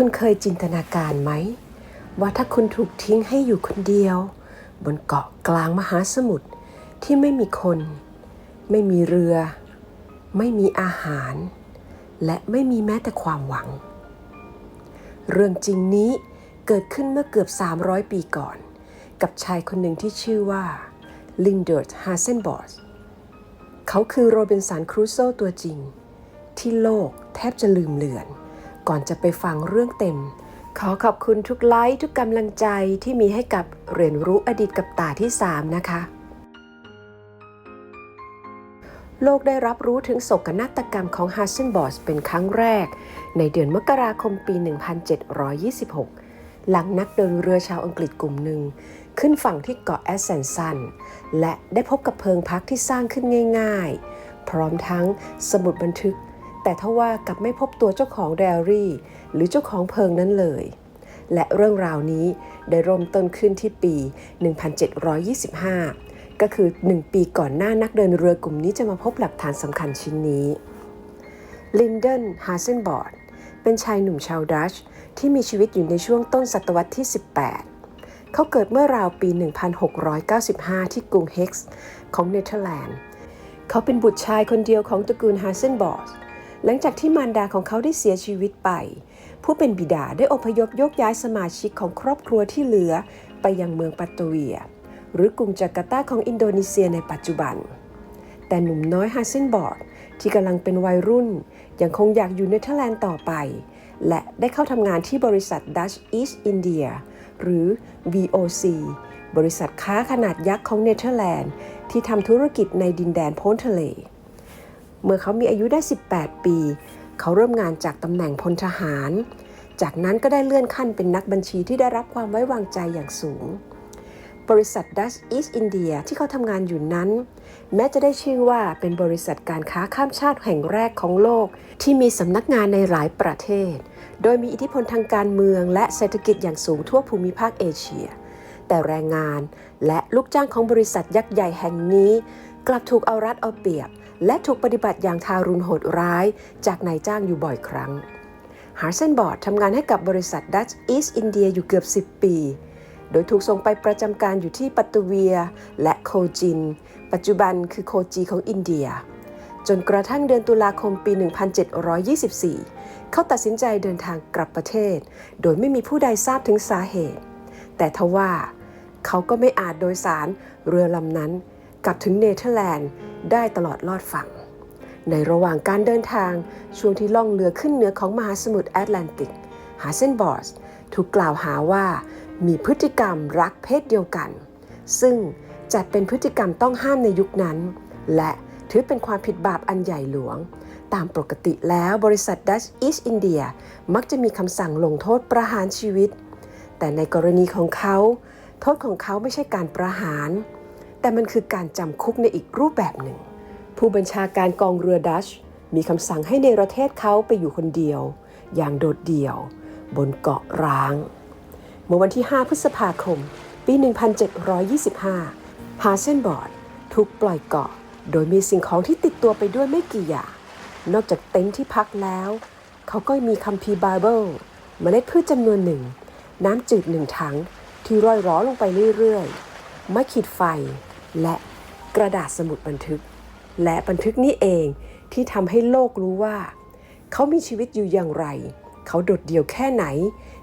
คุณเคยจินตนาการไหม ว่าถ้าคุณถูกทิ้งให้อยู่คนเดียว บนเกาะกลางมหาสมุทรที่ไม่มีคน ไม่มีเรือ ไม่มีอาหาร และไม่มีแม้แต่ความหวัง เรื่องจริงนี้เกิดขึ้นเมื่อเกือบ 300 ปีก่อน กับชายคนหนึ่งที่ชื่อว่าลินเดอร์ฮาเซนบอร์สเขาคือโรบินสันครูโซตัวจริง ที่โลกแทบจะลืมเลือน ก่อนจะไปฟังเรื่องเต็ม ขอขอบคุณทุกไลค์ทุกกำลังใจที่มีให้กับเรียนรู้อดีตกับตาที่ 3 นะคะ โลกได้รับรู้ถึงโศกนาฏกรรมของฮัสเซนบอร์สเป็นครั้งแรก ในเดือนมกราคมปี 1726 หลังนักเดินเรือชาวอังกฤษกลุ่มหนึ่ง ขึ้นฝั่งที่เกาะแอสเซนซันและได้พบกับเพิงพักที่สร้างขึ้นง่าย ๆ พร้อมทั้งสมุดบันทึก แต่ทว่ากลับไม่พบตัวเจ้าของไดอารี่ หรือเจ้าของเพิงนั้นเลย และเรื่องราวนี้ได้เริ่มต้นขึ้นที่ปี 1725 ก็คือ 1 ปีก่อนหน้านักเดินเรือกลุ่มนี้จะมาพบหลักฐานสำคัญชิ้นนี้ลินเดนฮาเซนบอร์ดเป็นชายหนุ่มชาวดัชที่มีชีวิตอยู่ในช่วงต้นศตวรรษที่ 18 เขาเกิดเมื่อราวปี 1695 ที่กรุงเฮกส์ของเนเธอร์แลนด์ เขาเป็นบุตรชายคนเดียวของตระกูลฮาเซนบอร์ด หลังจากที่มารดาของเขาได้เสียชีวิตไป ผู้เป็นบิดาได้อพยพยกย้ายสมาชิกของครอบครัวที่เหลือไปยังเมืองปัตตเวีย หรือกรุงจาการ์ตาของอินโดนีเซียในปัจจุบัน แต่หนุ่มน้อยฮาเซนบอร์ดที่กำลังเป็นวัยรุ่น ยังคงอยากอยู่เนเธอร์แลนด์ต่อไป และได้เข้าทำงานที่บริษัท Dutch East India หรือ VOC บริษัทค้าขนาดยักษ์ของเนเธอร์แลนด์ที่ทำธุรกิจในดินแดนโพ้นทะเล เมื่อเขามีอายุได้ 18 ปี เขาเริ่มงานจากตำแหน่งพลทหาร จากนั้นก็ได้เลื่อนขั้นเป็นนักบัญชีที่ได้รับความไว้วางใจอย่างสูง บริษัท Dutch East India ที่เขาทำงานอยู่นั้น แม้จะได้ชื่อว่าเป็นบริษัทการค้าข้ามชาติแห่งแรกของโลก ที่มีสำนักงานในหลายประเทศ โดยมีอิทธิพลทางการเมืองและเศรษฐกิจอย่างสูงทั่วภูมิภาคเอเชีย แต่แรงงานและลูกจ้างของบริษัทยักษ์ใหญ่แห่งนี้ กลับถูกเอารัดเอาเปรียบ และถูกปฏิบัติอย่างทารุณโหดร้ายจากนายจ้างอยู่บ่อยครั้งฮาร์เซนบอร์ดทำงานให้กับบริษัท Dutch East India อยู่เกือบ 10 ปี โดยถูกส่งไปประจำการอยู่ที่ปัตตเวียและโคจิน ปัจจุบันคือโคจีของอินเดีย จนกระทั่งเดือนตุลาคมปี 1724 เขาตัดสินใจเดินทางกลับประเทศ โดยไม่มีผู้ใดทราบถึงสาเหตุ แต่ทว่าเขาก็ไม่อาจโดยสารเรือลำนั้น กลับถึงเนเธอร์แลนด์ได้ตลอดลอดฝั่ง ในระหว่างการเดินทางช่วงที่ล่องเรือขึ้นเหนือของมหาสมุทรแอตแลนติกฮาเซนบอร์สถูกกล่าวหาว่ามีพฤติกรรมรักเพศเดียวกัน ซึ่งจัดเป็นพฤติกรรมต้องห้ามในยุคนั้น และถือเป็นความผิดบาปอันใหญ่หลวง ตามปกติแล้วบริษัท Dutch East India มักจะมีคำสั่งลงโทษประหารชีวิต แต่ในกรณีของเขา โทษของเขาไม่ใช่การประหาร แต่มันคือการจำคุกในอีกรูปแบบหนึ่ง ผู้บัญชาการกองเรือดัช มีคำสั่งให้ในรเทศเขาไปอยู่คนเดียว อย่างโดดเดี่ยว บนเกาะร้าง เมื่อวันที่ 5 พฤษภาคม ปี 1725 ฮาเซนบอร์ดถูกปล่อยเกาะ โดยมีสิ่งของที่ติดตัวไปด้วยไม่กี่อย่าง นอกจากเต็นท์ที่พักแล้ว เขาก็มีคัมภีร์ไบเบิลเมล็ดพืชจำนวนหนึ่ง น้ำจืดหนึ่งถังที่ร่อยร้อลงไปเรื่อยๆไม้ขีดไฟ และกระดาษสมุดบันทึก และบันทึกนี้เองที่ทำให้โลกรู้ว่า เขามีชีวิตอยู่อย่างไร เขาโดดเดี่ยวแค่ไหน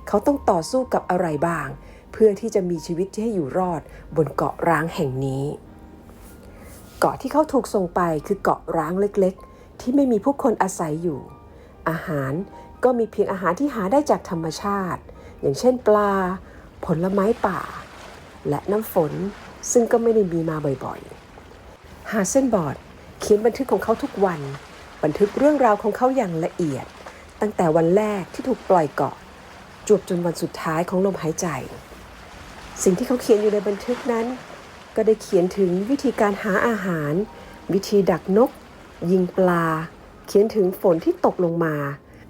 เขาต้องต่อสู้กับอะไรบ้าง เพื่อที่จะมีชีวิตที่ให้อยู่รอดบนเกาะร้างแห่งนี้ เกาะที่เขาถูกส่งไปคือเกาะร้างเล็กๆ ที่ไม่มีผู้คนอาศัยอยู่ อาหารก็มีเพียงอาหารที่หาได้จากธรรมชาติ อย่างเช่นปลา ผลไม้ป่า และน้ำฝน ซึ่งก็ไม่ได้มีมาบ่อยๆฮาเซนบอร์ดเขียนบันทึกของเขาทุกวัน บันทึกเรื่องราวของเขาอย่างละเอียด ตั้งแต่วันแรกที่ถูกปล่อยเกาะจวบจนวันสุดท้ายของลมหายใจ สิ่งที่เขาเขียนอยู่ในบันทึกนั้น ก็ได้เขียนถึงวิธีการหาอาหาร วิธีดักนก ยิงปลา เขียนถึงฝนที่ตกลงมา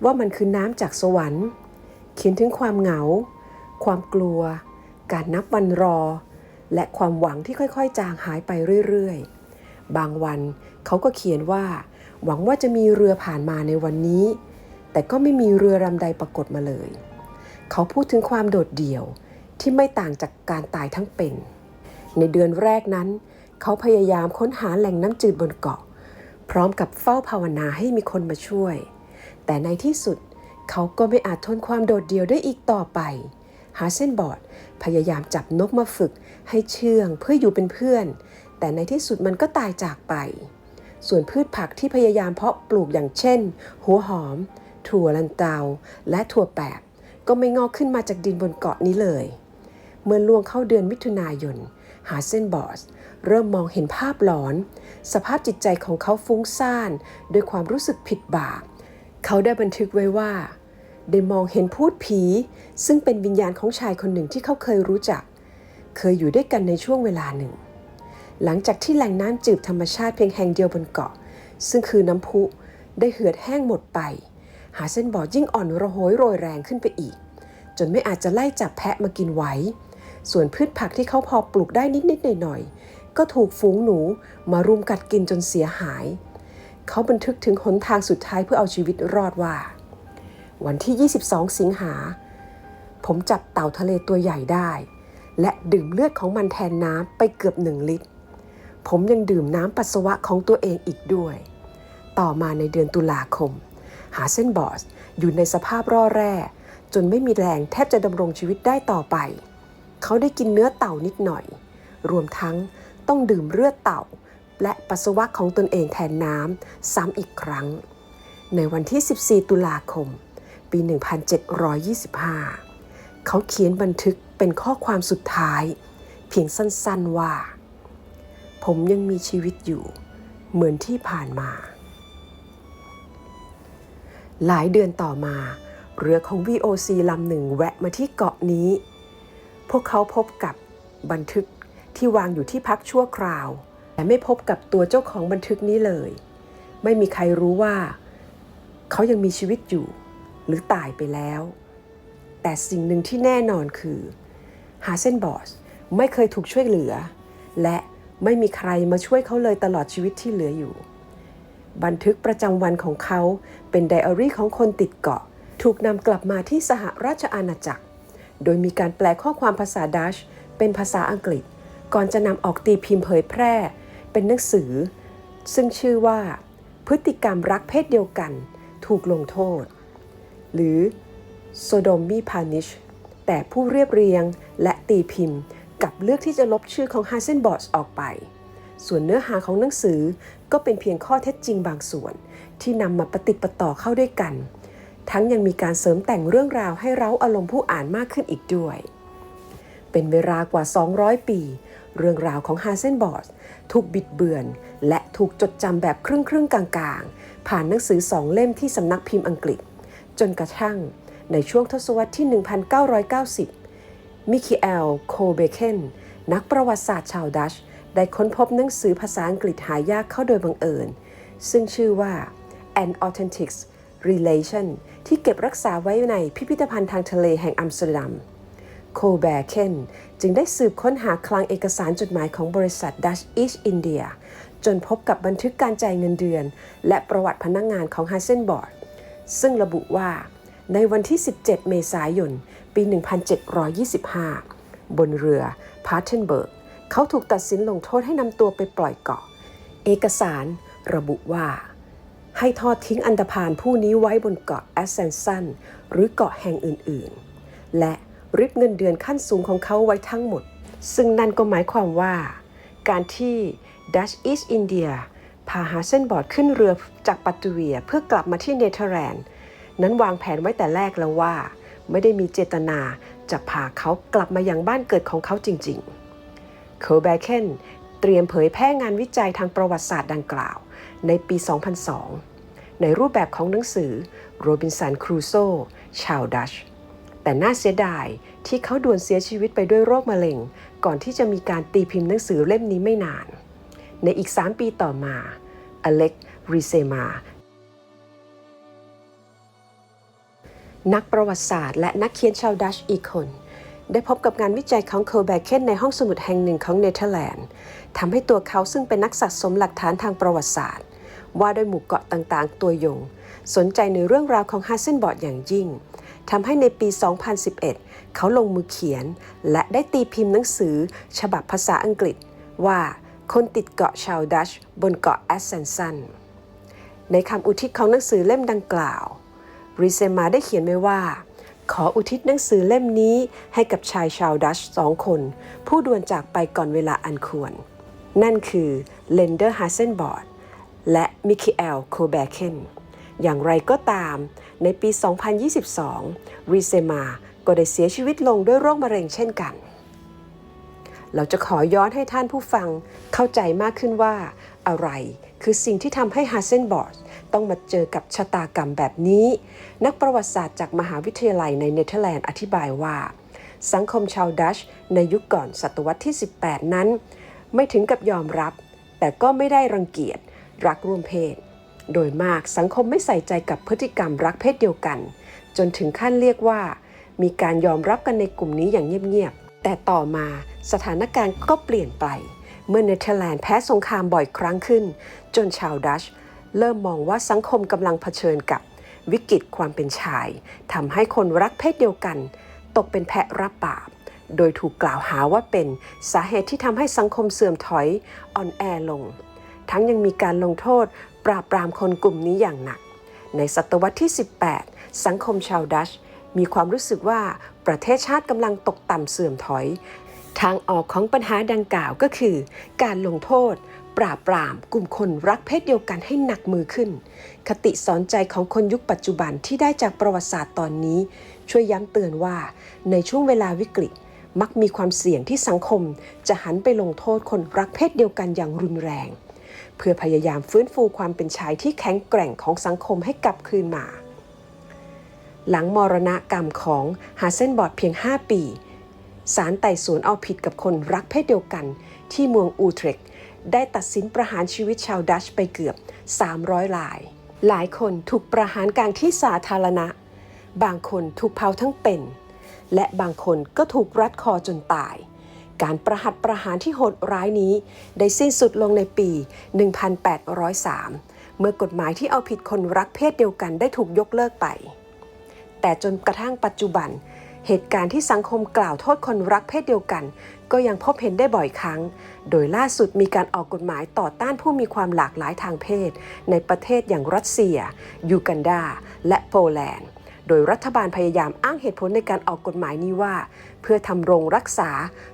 ว่ามันคือน้ำจากสวรรค์ เขียนถึงความเหงา ความกลัว การนับวันรอ และความหวังที่ค่อยๆ จางหายไปเรื่อยๆ บางวันเขาก็เขียนว่า หวังว่าจะมีเรือผ่านมาในวันนี้ แต่ก็ไม่มีเรือลำใดปรากฏมาเลย เขาพูดถึงความโดดเดี่ยวที่ไม่ต่างจากการตายทั้งเป็น ในเดือนแรกนั้น เขาพยายามค้นหาแหล่งน้ำจืดบนเกาะ พร้อมกับเฝ้าภาวนาให้มีคนมาช่วย แต่ในที่สุดเขาก็ไม่อาจทนความโดดเดี่ยวได้อีกต่อไป หาเส้นบอร์ด พยายามจับนกมาฝึกให้เชื่องเพื่ออยู่เป็นเพื่อน แต่ในที่สุดมันก็ตายจากไป ส่วนพืชผักที่พยายามเพาะปลูกอย่างเช่น หัวหอม ถั่วลันเตา และถั่วแปบ ก็ไม่งอกขึ้นมาจากดินบนเกาะนี้เลย เมื่อล่วงเข้าเดือนมิถุนายนหาเส้นบอสเริ่มมองเห็นภาพหลอน สภาพจิตใจของเขาฟุ้งซ่านด้วยความรู้สึกผิดบาปเขาได้บันทึกไว้ว่า ได้มองเห็นพูดผี ซึ่งเป็นวิญญาณของชายคนหนึ่งที่เขาเคยรู้จัก เคยอยู่ด้วยกันในช่วงเวลาหนึ่ง หลังจากที่แหล่งน้ำจืดธรรมชาติเพียงแห่งเดียวบนเกาะ ซึ่งคือน้ำพุได้เหือดแห้งหมดไป หาเส้นบ่อยิ่งอ่อนระโหยโรยแรงขึ้นไปอีก จนไม่อาจจะไล่จับแพะมากินไหวส่วนพืชผักที่เขาพอปลูกได้นิดๆหน่อยๆก็ถูกฝูงหนูมารุมกัดกินจนเสียหาย เขาบันทึกถึงหนทางสุดท้ายเพื่อเอาชีวิตรอดว่า วันที่ 22 สิงหา ผมจับเต่าทะเลตัวใหญ่ได้ และดื่มเลือดของมันแทนน้ำไปเกือบหนึ่งลิตร ผมยังดื่มน้ำปัสสาวะของตัวเองอีกด้วย ต่อมาในเดือนตุลาคม หาเส้นบอสอยู่ในสภาพร่อแร่ จนไม่มีแรงแทบจะดำรงชีวิตได้ต่อไป เขาได้กินเนื้อเต่านิดหน่อย รวมทั้งต้องดื่มเลือดเต่า และปัสสาวะของตนเองแทนน้ำซ้ำอีกครั้ง ในวันที่ 14 ตุลาคม ปี 1725 เขาเขียนบันทึกเป็นข้อความสุดท้าย เพียงสั้นๆว่า ผมยังมีชีวิตอยู่ เหมือนที่ผ่านมา หลายเดือนต่อมา เรือของ VOC ลำหนึ่งแวะมาที่เกาะนี้ พวกเขาพบกับบันทึกที่วางอยู่ที่พักชั่วคราว แต่ไม่พบกับตัวเจ้าของบันทึกนี้เลย ไม่มีใครรู้ว่า เขายังมีชีวิตอยู่ หรือตายไปแล้ว แต่สิ่งหนึ่งที่แน่นอนคือฮาเซนบอสไม่เคยถูกช่วยเหลือ และไม่มีใครมาช่วยเขาเลยตลอดชีวิตที่เหลืออยู่ บันทึกประจำวันของเขาเป็นไดอารี่ของคนติดเกาะ ถูกนำกลับมาที่สหราชอาณาจักร โดยมีการแปลข้อความภาษาดัชเป็นภาษาอังกฤษ ก่อนจะนำออกตีพิมพ์เผยแพร่ เป็นหนังสือ ซึ่งชื่อว่า พฤติกรรมรักเพศเดียวกัน ถูกลงโทษ หรือ Sodomy Punish แต่ผู้เรียบเรียงและตีพิมพ์กับเลือกที่จะลบชื่อของ h a s e n b o t ออกไป ส่วนเนื้อหาของหนังสือก็เป็นเพียงข้อเท็จจริงบางส่วน ที่นำมาปฏิปต่อเข้าด้วยกัน ทั้งยังมีการเสริมแต่งเรื่องราวให้เร้าอารมณ์ผู้อ่านมากขึ้นอีกด้วย เป็นเวลากว่า 200 ปี เรื่องราวของฮาเซนบอร์ดถูกบิดเบือน และถูกจดจำแบบครึ่งๆกลางๆ ผ่านหนังสือสองเล่มที่สำนักพิมพ์อังกฤษ จนกระทั่งในช่วงทศวรรษที่ 1990 มิคิเอล โคเบเคนนักประวัติศาสตร์ชาวดัช ได้ค้นพบหนังสือภาษาอังกฤษหายากเข้าโดยบังเอิญ ซึ่งชื่อว่า An Authentic Relation ที่เก็บรักษาไว้ในพิพิธภัณฑ์ทางทะเลแห่งอัมสเตอร์ดัม โคแบเคนจึงได้สืบค้นหาคลังเอกสารจดหมายของบริษัท Dutch East India จนพบกับบันทึกการจ่ายเงินเดือน และประวัติพนักงงานของฮ a เซนบอร์ด ซึ่งระบุว่า ในวันที่ 17 เมษายน ปี 1725 บนเรือพาร์เทนเบิร์ก เขาถูกตัดสินลงโทษให้นำตัวไปปล่อยเกาะ เอกสารระบุว่า ให้ทอดทิ้งอันดพานผู้นี้ไว้บนเกาะแอสเซนซันหรือเกาะแห่งอื่นๆ และริบเงินเดือนขั้นสูงของเขาไว้ทั้งหมด ซึ่งนั่นก็หมายความว่า การที่ Dutch East India พาฮาเซนบอร์ดขึ้นเรือจากปัตตูเวียเพื่อกลับมาที่เนเธอร์แลนด์ นั้นวางแผนไว้แต่แรกแล้วว่า ไม่ได้มีเจตนาจะพาเขากลับมายังบ้านเกิดของเขาจริงๆ เคอร์แบเคนเตรียมเผยแพร่งานวิจัยทางประวัติศาสตร์ดังกล่าว ในปี 2002 ในรูปแบบของหนังสือโรบินสันครูโซชาวดัชแต่น่าเสียดายที่เขาด่วนเสียชีวิตไปด้วยโรคมะเร็ง ก่อนที่จะมีการตีพิมพ์หนังสือเล่มนี้ไม่นาน ในอีก 3 ปีต่อมา อเล็กรีเซมา นักประวัติศาสตร์และนักเขียนชาวดัชอีกคน ได้พบกับงานวิจัยของโคแบเคนในห้องสมุดแห่งหนึ่งของเนเธอร์แลนด์ทำให้ตัวเขาซึ่งเป็นนักสะสมหลักฐานทางประวัติศาสตร์ ว่าด้วยหมู่เกาะต่างๆ ตัวยง สนใจในเรื่องราวของฮาเซนบอร์ดอย่างยิ่งทำให้ในปี 2011 เขาลงมือเขียน และได้ตีพิมพ์หนังสือ ฉบับภาษาอังกฤษว่า คนติดเกาะชาวดัชบนเกาะแอสเซนซันในคำอุทิศของหนังสือเล่มดังกล่าว ริเซมาได้เขียนไว้ว่า ขออุทิศหนังสือเล่มนี้ให้กับชายชาวดัชสองคน ผู้ด่วนจากไปก่อนเวลาอันควร นั่นคือเลนเดอร์ฮาเซนบอร์ดและมิคิเอลโคแบเคนอย่างไรก็ตาม ในปี 2022 ริเซมาก็ได้เสียชีวิตลงด้วยโรคมะเร็งเช่นกัน เราจะขอย้อนให้ท่านผู้ฟังเข้าใจมากขึ้นว่า อะไรคือสิ่งที่ทำให้ฮาเซนบอร์ดต้องมาเจอกับชะตากรรมแบบนี้ นักประวัติศาสตร์จากมหาวิทยาลัยในเนเธอร์แลนด์อธิบายว่า สังคมชาวดัชในยุคก่อนศตวรรษที่ 18 นั้น ไม่ถึงกับยอมรับ แต่ก็ไม่ได้รังเกียจรักร่วมเพศ โดยมากสังคมไม่ใส่ใจกับพฤติกรรมรักเพศเดียวกัน จนถึงขั้นเรียกว่า มีการยอมรับกันในกลุ่มนี้อย่างเงียบๆ แต่ต่อมาสถานการณ์ก็เปลี่ยนไป เมื่อเนเธอร์แลนด์แพ้สงครามบ่อยครั้งขึ้น จนชาวดัชเริ่มมองว่าสังคมกำลังเผชิญกับวิกฤตความเป็นชายทำให้คนรักเพศเดียวกัน ตกเป็นแพะรับบาป โดยถูกกล่าวหาว่าเป็นสาเหตุที่ทำให้สังคมเสื่อมถอยอ่อนแอลง ทั้งยังมีการลงโทษ ปราบปรามคนกลุ่มนี้อย่างหนัก ในศตวรรษที่ 18 สังคมชาวดัช มีความรู้สึกว่าประเทศชาติกำลังตกต่ำเสื่อมถอย ทางออกของปัญหาดังกล่าวก็คือ การลงโทษ ปราบปราม กลุ่มคนรักเพศเดียวกันให้หนักมือขึ้น คติสอนใจของคนยุคปัจจุบันที่ได้จากประวัติศาสตร์ตอนนี้ ช่วยย้ำเตือนว่า ในช่วงเวลาวิกฤตมักมีความเสี่ยงที่สังคม จะหันไปลงโทษคนรักเพศเดียวกันอย่างรุนแรง เพื่อพยายามฟื้นฟูความเป็นชายที่แข็งแกร่งของสังคมให้กลับคืนมา หลังมรณกรรมของฮาเซนบอร์ดเพียง 5 ปีศาลไต่สวนเอาผิดกับคนรักเพศเดียวกัน ที่เมืองอูเทรกได้ตัดสินประหารชีวิตชาวดัชไปเกือบ 300ราย หลายคนถูกประหารกลางที่สาธารณะ บางคนถูกเผาทั้งเป็น และบางคนก็ถูกรัดคอจนตาย การประหัตประหารที่โหดร้ายนี้ ได้สิ้นสุดลงในปี 1803 เมื่อกฎหมายที่เอาผิดคนรักเพศเดียวกันได้ถูกยกเลิกไป แต่จนกระทั่งปัจจุบัน เหตุการณ์ที่สังคมกล่าวโทษคนรักเพศเดียวกัน ก็ยังพบเห็นได้บ่อยครั้ง โดยล่าสุดมีการออกกฎหมายต่อต้านผู้มีความหลากหลายทางเพศ ในประเทศอย่างรัสเซีย ยูกันดา และโปแลนด์โดยรัฐบาลพยายามอ้างเหตุผลในการออกกฎหมายนี้ว่า เพื่อทำรงรักษา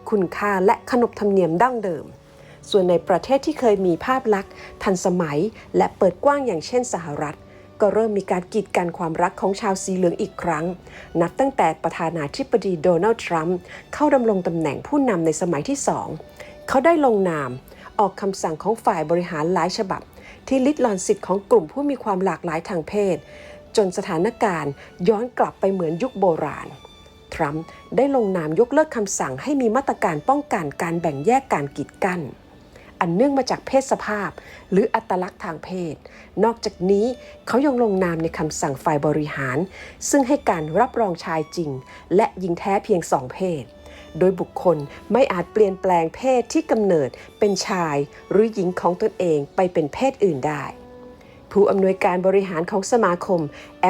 คุณค่าและขนบธรรมเนียมดั้งเดิม ส่วนในประเทศที่เคยมีภาพลักษณ์ ทันสมัย และเปิดกว้างอย่างเช่นสหรัฐ ก็เริ่มมีการกีดกันความรักของชาวสีเหลืองอีกครั้ง นับตั้งแต่ประธานาธิบดีโดนัลด์ทรัมป์เข้าดำรงตำแหน่งผู้นำในสมัยที่สอง เขาได้ลงนาม ออกคำสั่งของฝ่ายบริหารหลายฉบับ ที่ลิดรอนสิทธิ์ของกลุ่มผู้มีความหลากหลายทางเพศ จนสถานการณ์ย้อนกลับไปเหมือนยุคโบราณทรัมป์ได้ลงนามยกเลิกคำสั่งให้มีมาตรการป้องกันการแบ่งแยกการกีดกั้น อันเนื่องมาจากเพศสภาพ หรืออัตลักษณ์ทางเพศ นอกจากนี้เขายังลงนามในคำสั่งฝ่ายบริหาร ซึ่งให้การรับรองชายจริง และหญิงแท้เพียงสองเพศ โดยบุคคลไม่อาจเปลี่ยนแปลงเพศที่กำเนิดเป็นชาย หรือหญิงของตนเองไปเป็นเพศอื่นได้ ผู้อำนวยการบริหารของสมาคม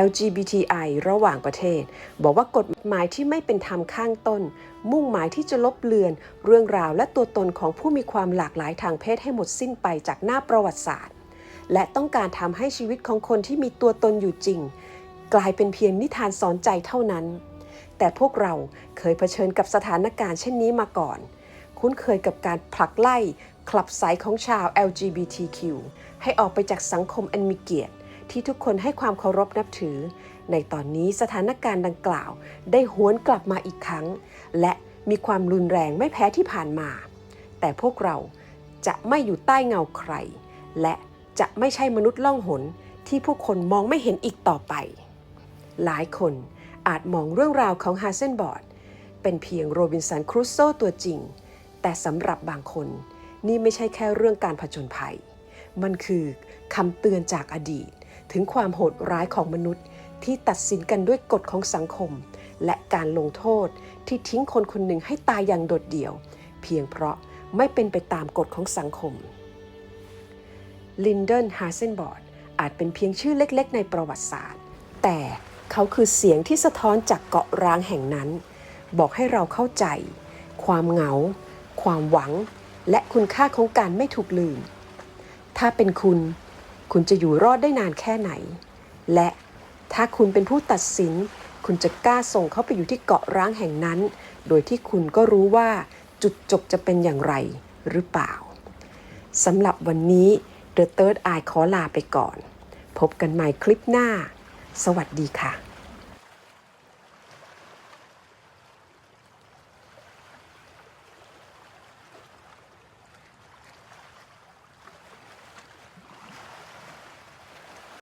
LGBTI ระหว่างประเทศ บอกว่ากฎหมายที่ไม่เป็นธรรมข้างต้น มุ่งหมายที่จะลบเลือน เรื่องราวและตัวตนของผู้มีความหลากหลายทางเพศให้หมดสิ้นไปจากหน้าประวัติศาสตร์ และต้องการทำให้ชีวิตของคนที่มีตัวตนอยู่จริง กลายเป็นเพียงนิทานสอนใจเท่านั้น แต่พวกเราเคยเผชิญกับสถานการณ์เช่นนี้มาก่อน คุ้นเคยกับการผลักไล่ คลับไซของชาว LGBTQ ให้ออกไปจากสังคมอันมีเกียรติ ที่ทุกคนให้ความเคารพนับถือ ในตอนนี้สถานการณ์ดังกล่าว ได้หวนกลับมาอีกครั้ง และมีความรุนแรงไม่แพ้ที่ผ่านมา แต่พวกเราจะไม่อยู่ใต้เงาใคร และจะไม่ใช่มนุษย์ล่องหนที่ผู้คนมองไม่เห็นอีกต่อไป หลายคนอาจมองเรื่องราวของฮาเซนบอร์ดเป็นเพียงโรบินสันครูโซตัวจริง แต่สำหรับบางคน นี่ไม่ใช่แค่เรื่องการผจญภัย มันคือคำเตือนจากอดีต ถึงความโหดร้ายของมนุษย์ที่ตัดสินกันด้วยกฎของสังคม และการลงโทษที่ทิ้งคนคนหนึ่งให้ตายอย่างโดดเดี่ยว เพียงเพราะไม่เป็นไปตามกฎของสังคมลินเดนฮาเซนบอร์ดอาจเป็นเพียงชื่อเล็กๆ ในประวัติศาสตร์ แต่เขาคือเสียงที่สะท้อนจากเกาะร้างแห่งนั้น บอกให้เราเข้าใจ ความเหงา ความหวัง และคุณค่าของการไม่ถูกลืม ถ้าเป็นคุณ คุณจะอยู่รอดได้นานแค่ไหน และถ้าคุณเป็นผู้ตัดสิน คุณจะกล้าส่งเขาไปอยู่ที่เกาะร้างแห่งนั้น โดยที่คุณก็รู้ว่าจุดจบจะเป็นอย่างไรหรือเปล่าสำหรับวันนี้ The Third Eye ขอลาไปก่อน พบกันใหม่คลิปหน้า สวัสดีค่ะ